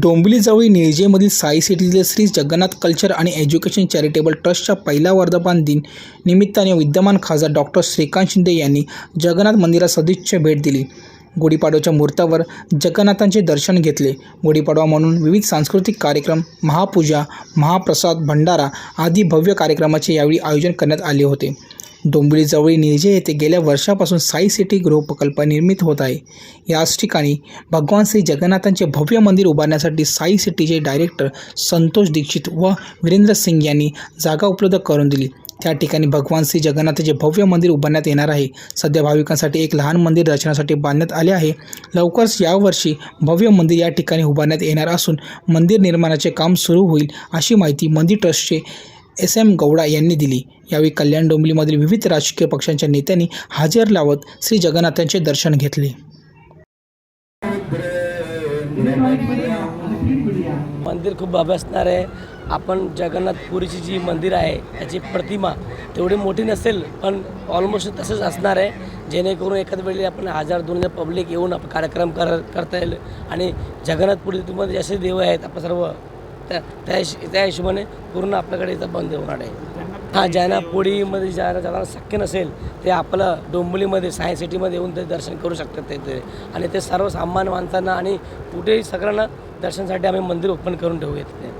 डोंबिवलीजवळ निळजेमधील साई सिटीतील श्री जगन्नाथ कल्चर आणि एज्युकेशन चॅरिटेबल ट्रस्टच्या पहिला वर्धापन दिन निमित्ताने विद्यमान खासदार डॉक्टर श्रीकांत शिंदे यांनी जगन्नाथ मंदिरात सदिच्छा भेट दिली. गुढीपाडव्याच्या मुहूर्तावर जगन्नाथांचे दर्शन घेतले. गुढीपाडवा म्हणून विविध सांस्कृतिक कार्यक्रम महापूजा महाप्रसाद भंडारा आदी भव्य कार्यक्रमाचे यावेळी आयोजन करण्यात आले होते. डोंबिवलीजवळील निळजे येथे गेल्या वर्षापासून साई सिटी गृहप्रकल्प निर्मित होत आहे. याच ठिकाणी भगवान श्री जगन्नाथांचे भव्य मंदिर उभारण्यासाठी साई सिटीचे डायरेक्टर संतोष दीक्षित व वीरेंद्र सिंग यांनी जागा उपलब्ध करून दिली. त्या ठिकाणी भगवान श्री जगन्नाथाचे भव्य मंदिर उभारण्यात येणार आहे. सध्या भाविकांसाठी एक लहान मंदिर रचण्यासाठी बांधण्यात आले आहे. लवकरच यावर्षी भव्य मंदिर या ठिकाणी उभारण्यात येणार असून मंदिर निर्माणाचे काम सुरू होईल अशी माहिती मंदिर ट्रस्टचे एस एम गौडा यांनी दिली. यावेळी कल्याण डोंबिवलीमधील विविध राजकीय पक्षांच्या नेत्यांनी हजेर लावत श्री जगन्नाथांचे दर्शन घेतले. मंदिर खूप भव्य असणार आहे. आपण जगन्नाथपुरीची जी मंदिर आहे त्याची प्रतिमा तेवढी मोठी नसेल पण ऑलमोस्ट तसंच असणार आहे. जेणेकरून एखाद्या वेळी आपण हजार दोन हजार पब्लिक येऊन आपण कार्यक्रम कर करता येईल. आणि जगन्नाथपुरीमध्ये जसे देव आहेत आपण सर्व त्या त्या हिश- त्या हिशोबाने पूर्ण आपल्याकडे इथं बंद होणार आहे. हां ज्यांना पुढीमध्ये ज्यांना जाणार शक्य नसेल ते आपलं डोंबिवलीमध्ये सायन्स सिटीमध्ये येऊन ते दर्शन करू शकतात ते आणि ते सर्वसामान्य माणसांना आणि कुठेही सगळ्यांना दर्शनासाठी आम्ही मंदिर ओपन करून ठेवू तिथे